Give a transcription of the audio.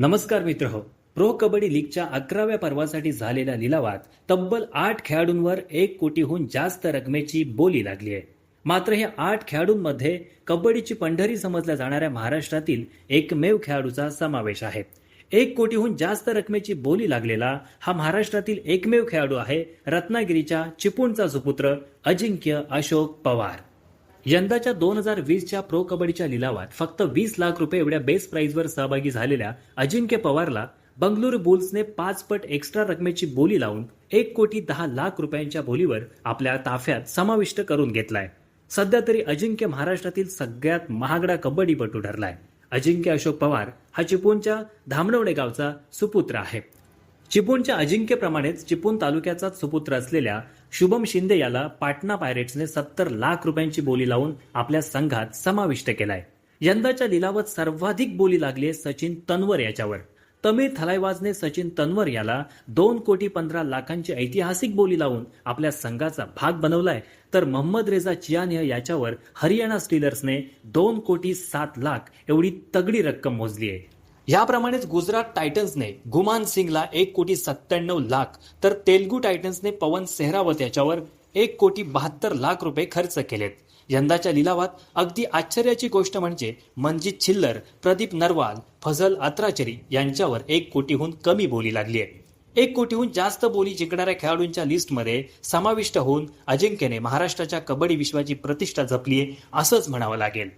नमस्कार मित्र हो प्रो कबड्डी लीगच्या अकराव्या पर्वासाठी झालेल्या लिलावात तब्बल आठ खेळाडूंवर एक कोटीहून जास्त रकमेची बोली लागली आहे. मात्र हे आठ खेळाडूंमध्ये कबड्डीची पंढरी समजल्या जाणाऱ्या महाराष्ट्रातील एकमेव खेळाडूचा समावेश आहे. एक कोटीहून जास्त रकमेची बोली लागलेला हा महाराष्ट्रातील एकमेव खेळाडू आहे रत्नागिरीच्या चिपूणचा सुपुत्र अजिंक्य अशोक पवार. यंदाच्या दोन हजार वीसच्या प्रो कबड्डीच्या लिलावात फक्त वीस लाख रुपये एवढ्या बेस प्राईजवर सहभागी झालेल्या अजिंक्य पवारला बंगळुरू बुल्सने पाच पट एक्स्ट्रा रकमेची बोली लावून एक कोटी दहा लाख रुपयांच्या बोलीवर आपल्या ताफ्यात समाविष्ट करून घेतलाय. सध्या तरी अजिंक्य महाराष्ट्रातील सगळ्यात महागडा कबड्डीपटू ठरलाय. अजिंक्य अशोक पवार हा चिपळूणच्या धामणवणे गावचा सुपुत्र आहे. चिपळूणच्या अजिंक्यप्रमाणेच चिपळूण तालुक्याचाच सुपुत्र असलेल्या शुभम शिंदे याला पाटणा पायरेट्सने सत्तर लाख रुपयांची बोली लावून आपल्या संघात समाविष्ट केलाय. यंदाच्या लिलावात सर्वाधिक बोली लागली आहे सचिन तन्वर याच्यावर. तमिळ थलायवाजने सचिन तन्वर याला दोन कोटी पंधरा लाखांची ऐतिहासिक बोली लावून आपल्या संघाचा भाग बनवलाय. तर मोहम्मद रेजा चियानिया याच्यावर हरियाणा स्टीलर्सने दोन कोटी सात लाख एवढी तगडी रक्कम मोजली आहे. याप्रमाणेच गुजरात टायटन्सने गुमान सिंगला एक कोटी सत्त्याण्णव लाख तर तेलगू टायटन्सने पवन सेहरावत याच्यावर एक कोटी बहात्तर लाख रुपये खर्च केलेत. यंदाच्या लिलावात अगदी आश्चर्याची गोष्ट म्हणजे मनजित छिल्लर प्रदीप नरवाल फजल अत्राचरी यांच्यावर एक कोटीहून कमी बोली लागली आहे एक कोटीहून जास्त बोली जिंकणाऱ्या खेळाडूंच्या लिस्टमध्ये समाविष्ट होऊन अजिंक्यने महाराष्ट्राच्या कबड्डी विश्वाची प्रतिष्ठा जपली आहे असंच म्हणावं लागेल.